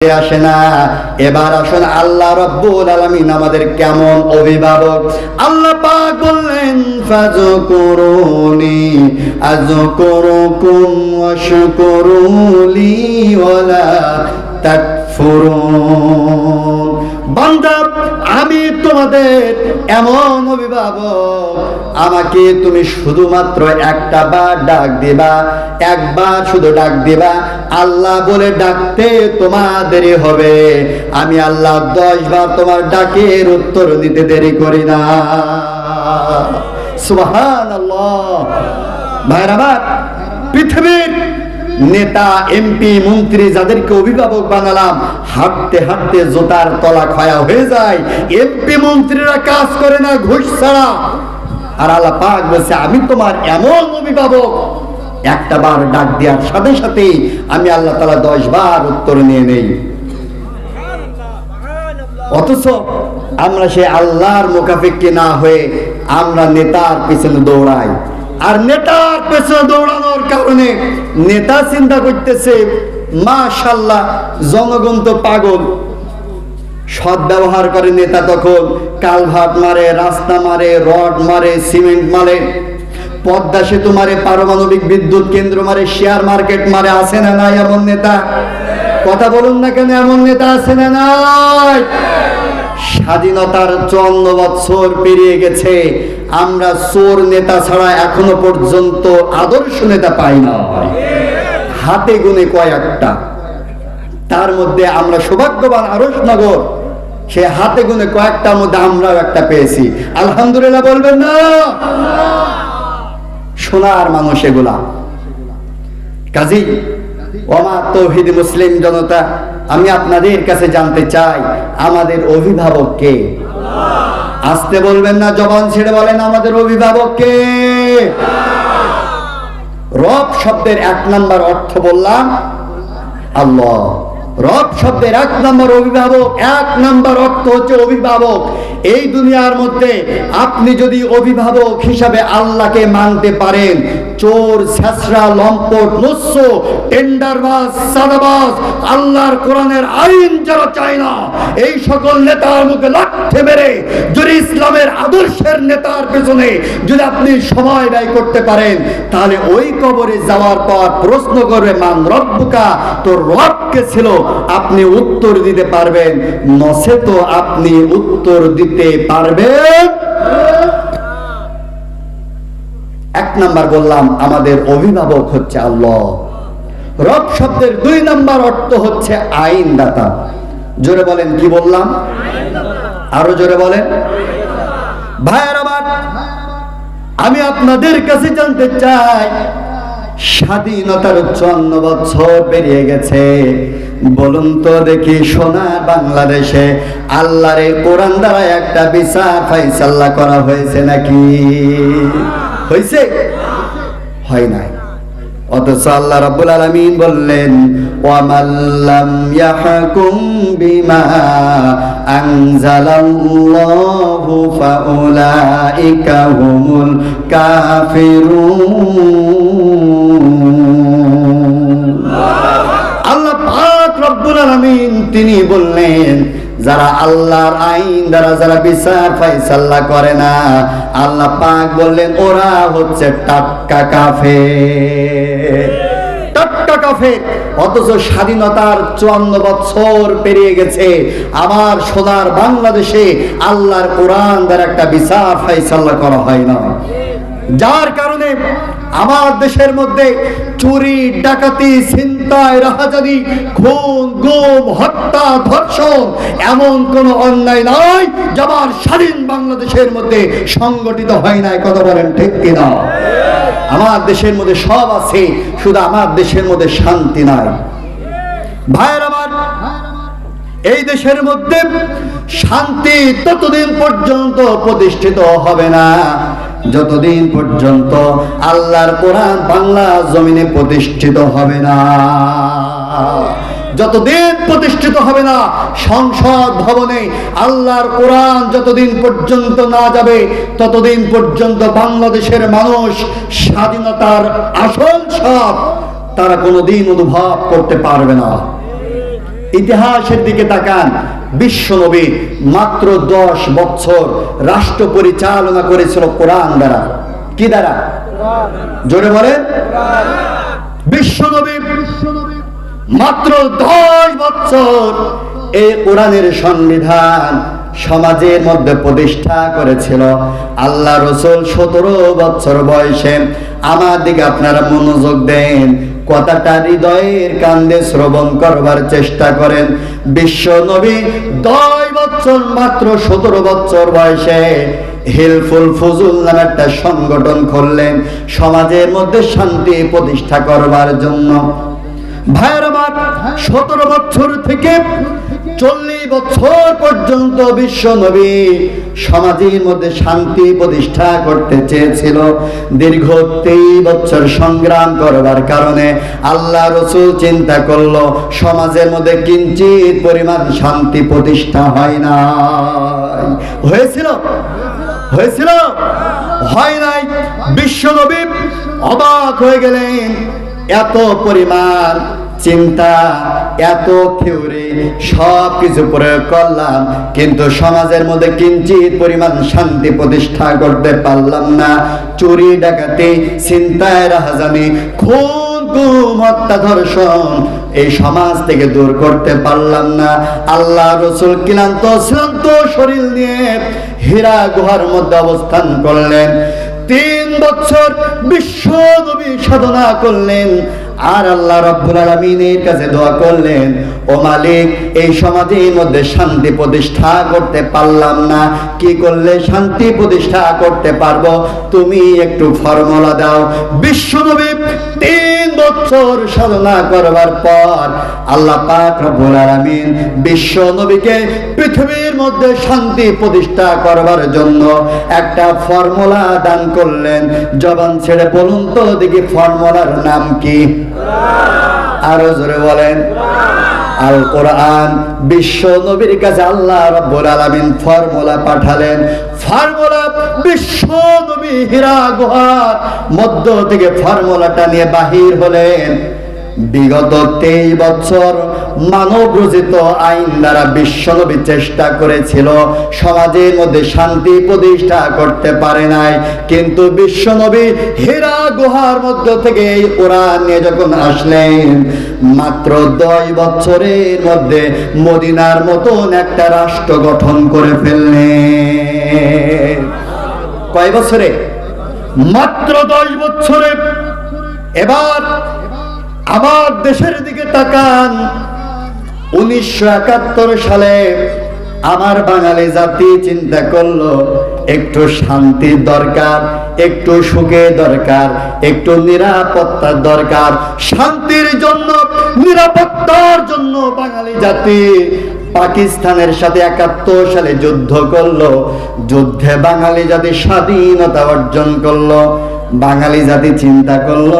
আসে না। এবার আসুন আল্লাহ রব্বুল আলামিন আমাদের কেমন অভিভাবক। আল্লাহ পাক বললেন, ফাযকুরুনি, আযকুরুকুম ওয়াশকুরুলি ওয়ালা তাকফুরুন। বান্দা, আমি তোমাদের এমন অভিভাবক, আমাকে তুমি শুধুমাত্র একটা বার ডাক দিবা, একবার শুধু ডাক দিবা আল্লাহ বলে ডাকতে তোমার দেরি হবে। আমি আল্লাহ দশ বার তোমার ডাকের উত্তর দিতে দেরি করি না। সুবহান ভাইরা আমার, পৃথিবীর নেতা, এমপি, মন্ত্রী যাদেরকে অভিভাবক বানালাম, হাঁটতে হাঁটতে জোতার তলা ক্ষয়া হয়ে যায়। এমপি মন্ত্রীরা কাজ করে না, ঘুষ ছাড়া। আর আল্লাহ পাক বলছে, আমি তোমার এমন অভিভাবক একটা বার ডাক দেওয়ার সাথে সাথে আমি আল্লাহ তালা দশ বার উত্তর নিয়ে নেই। অথচ আমরা সে আল্লাহর মোকাফিককে না হয়ে আমরা নেতার পেছনে দৌড়াই। আর নেতার পেছনে দৌড়ানোর কারণে নেতা চিন্তা করতেছে মাশাল্লাহ জনগণ তো পাগল। সৎ ব্যবহার করে নেতা তখন কালভাট মারে, রাস্তা মারে, রড মারে, সিমেন্ট মারে। পদ্মা সেতু মারে, পারমাণবিক বিদ্যুৎ কেন্দ্র মারে শেয়ার মার্কেট মারে, আছে না নাই এমন নেতা? কথা বলুন না কেন, এমন নেতা আছে না নাই? স্বাধীনতার চুয়ান্ন বছর পেরিয়ে গেছে। আমরা চোর নেতা ছাড়া এখনও পর্যন্ত আদর্শ নেতা পাই না। হাতে গুনে কয়েকটা। তার মধ্যে আমরা সৌভাগ্যবান আরসনগর সে হাতে গুনে কয়েকটার মধ্যে আমরাও একটা পেয়েছি। আলহামদুলিল্লাহ বলবেন না? সোনার মানুষ এগুলা। কাজী, ওমা তৌহিদ মুসলিম জনতা, আমি আপনাদের কাছে জানতে চাই, আমাদের অভিভাবক কে? আসতে বলবেন না, জবান ছেড়ে বলেন, আমাদের অভিভাবক কে? রব শব্দের এক নাম্বার অর্থ বললাম, আল্লাহ। রব শব্দের এক নম্বর অভিভাবক, এক নম্বর অর্থ হচ্ছে অভিভাবক। এই দুনিয়ার মধ্যে আপনি যদি অভিভাবক হিসাবে আল্লাহকে মানতে পারেন চোর ছেসরা লম্পট নস্য টেন্ডারবাজ, সাদাবাজ, আল্লাহর কোরআনের আইন যারা চায় না। এই সকল নেতার মুখে লাঠে মেরে যদি ইসলামের আদর্শের নেতার পেছনে যদি আপনি সময় ব্যয় করতে পারেন, তাহলে ওই কবরে যাওয়ার পর প্রশ্ন করবে, মান রব্বুকা? তোর রবকে ছিল? আপনি উত্তর দিতে পারবেন। নসে তো আপনি উত্তর দিতে পারবেন। এক নাম্বার বললাম, আমাদের অভিভাবক হচ্ছে আল্লাহ। রব শব্দের দুই নাম্বার অর্থ হচ্ছে আইনদাতা। জোরে বলেন, কি বললাম? আরও জোরে বলেন। আমি আপনাদের কাছে জানতে চাই, স্বাধীনতার চুয়ান্ন বছর পেরিয়ে গেছে। বলুন তো দেখি সোনার বাংলাদেশে আল্লাহর কোরআন দ্বারা একটা বিচার ফাইসাল্লা করা হয়েছে নাকি? হয়েছে হয় নাই। অথচ আল্লাহ রাব্বুল আলামিন বললেন ওয়া ওয়ামাল্লাম ইয়াহকুম বিমা আনজালাল্লাহু ফাউলাইকা হুমুল কাফিরুন। আল্লাহ পাক রব্বুল আলামিন তিনি বললেন যারা আল্লাহর আইন দ্বারা যারা বিচার ফাইসাল্লা করে না, আল্লাহ পাক বললেন, ওরা হচ্ছে টাটকা কাফে টাটকা অথচ স্বাধীনতার চুয়ান্ন বছর পেরিয়ে গেছে। আমার সোনার বাংলাদেশে আল্লাহর কোরআন দ্বারা একটা বিচার ফাইসাল্লা করা হয় না। যার কারণে আমার দেশের মধ্যে চুরি, ডাকাতি, ছিনতাই রাহাজানি খুন, গুম, হত্যা, ধর্ষণ, এমন কোন অন্যায় নয় যা আমার স্বাধীন বাংলাদেশের মধ্যে সংগঠিত হয় নাই, কথা বলেন ঠিক কিনা? আমার দেশের মধ্যে সব আছে, শুধু আমার দেশের মধ্যে শান্তি নাই। ভাইয়ের আমার, এই দেশের মধ্যে শান্তি ততদিন পর্যন্ত প্রতিষ্ঠিত হবে না। যতদিন পর্যন্ত আল্লাহর কোরআন বাংলা জমিনে প্রতিষ্ঠিত হবে না, যতদিন প্রতিষ্ঠিত হবে না, সংসদ ভবনে আল্লাহর কোরআন যতদিন পর্যন্ত না যাবে, ততদিন পর্যন্ত বাংলাদেশের মানুষ স্বাধীনতার আসল সব তারা কোনোদিন অনুভব করতে পারবে না। ইতিহাসের দিকে তাকান। বিশ্বনবী মাত্র দশ বছর রাষ্ট্র পরিচালনা করেছিল কোরআন দ্বারা। কি দ্বারা? জোরে বলেন। বিশ্বনবী মাত্র দশ বছর এই কোরআনের সংবিধান সমাজের মধ্যে প্রতিষ্ঠা করেছিল। আল্লাহ রসুল সতেরো বছর বয়সে আমার দিকে আপনারা মনোযোগ দেন, কথাটা হৃদয়ের কান্দে শ্রবণ করবার চেষ্টা করেন। বিশ্ব নবী দশ বছর মাত্র সতেরো বছর বয়সে হেলফুল ফজুল নামে একটা সংগঠন করলেন, সমাজের মধ্যে শান্তি প্রতিষ্ঠা করবার জন্য। ভাইয়ের সতেরো বছর থেকে চল্লিশ বছর পর্যন্ত বিশ্ব নবী সমাজের মধ্যে শান্তি প্রতিষ্ঠা করতে চেয়েছিল। দীর্ঘ তেইশ বছর সংগ্রাম করবার কারণে আল্লাহ রসুল চিন্তা করল, সমাজের মধ্যে কিঞ্চিত পরিমাণ শান্তি প্রতিষ্ঠা হয় না হয়েছিল? হয়েছিল? হয় নাই। বিশ্বনবী অবাক হয়ে গেলেন, এত পরিমাণ চিন্তা এত থিওরি, সব কিছু প্রয়োগ করলাম, কিন্তু সমাজের মধ্যে কিঞ্চিত পরিমাণ শান্তি প্রতিষ্ঠা করতে পারলাম না। চুরি, ডাকাতি চিন্তায় রাহাজানি খুন, গুম হত্যা ধর্ষণ এই সমাজ থেকে দূর করতে পারলাম না। আল্লাহ রসুল ক্লান্ত, শ্রান্ত শরীর নিয়ে হীরা গুহার মধ্যে অবস্থান করলেন। তিন বছর বিশ্ব সাধনা করলেন। আর আল্লাহ রাব্বুল আলামিনের কাছে দোয়া করলেন, ও মালিক, এই সমাজের মধ্যে শান্তি প্রতিষ্ঠা করতে পারলাম না। কি করলে শান্তি প্রতিষ্ঠা করতে পারব? তুমি একটু ফর্মুলা দাও। বিশ্বনবী তিন বছর সাধনা করবার পর আল্লাহ পাক রব্বুল আলামিন বিশ্ব নবীকে পৃথিবীর মধ্যে শান্তি প্রতিষ্ঠা করবার জন্য একটা ফর্মুলা দান করলেন। জবান ছেড়ে বলুন তো দেখি ফর্মুলার নাম কি? আরও জোরে বলেন। আল কোরআন বিশ্ব নবীর কাছে আল্লাহ রাব্বুল আলামিন ফর্মুলা পাঠালেন। ফর্মুলা বিশ্ব নবী হীরা গুহার মধ্য থেকে ফর্মুলাটা নিয়ে বাহির হলেন। বিগত তেইশ বছর মানব রচিত আইন দ্বারা বিশ্বনবী চেষ্টা করেছিল, সমাজের মধ্যে শান্তি প্রতিষ্ঠা করতে পারে নাই। কিন্তু বিশ্বনবী হীরা গুহার মধ্য থেকে কোরআন নিয়ে যখন আসলেন, মাত্র দশ বছরের মধ্যে মদিনার মতন একটা রাষ্ট্র গঠন করে ফেললেন। কয় বছরে? মাত্র দশ বছরে। এবার আমার দেশের দিকে তাকান। উনিশশো একাত্তর সালে আমার বাঙালি জাতি চিন্তা করল, একটু শান্তির দরকার, একটু সুখের দরকার, একটু নিরাপত্তার দরকার। শান্তির জন্য, নিরাপত্তার জন্য বাঙালি জাতি পাকিস্তানের সাথে একাত্তর সালে যুদ্ধ করল। যুদ্ধে বাঙালি জাতি স্বাধীনতা অর্জন করল। বাঙালি জাতি চিন্তা করল,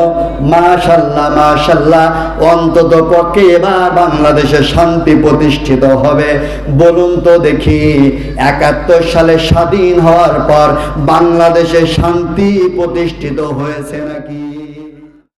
মাশাল্লাহ মাশাল্লাহ, অন্তত পক্ষে এবার বাংলাদেশে শান্তি প্রতিষ্ঠিত হবে। বলুন তো দেখি, একাত্তর সালে স্বাধীন হওয়ার পর বাংলাদেশে শান্তি প্রতিষ্ঠিত হয়েছে নাকি?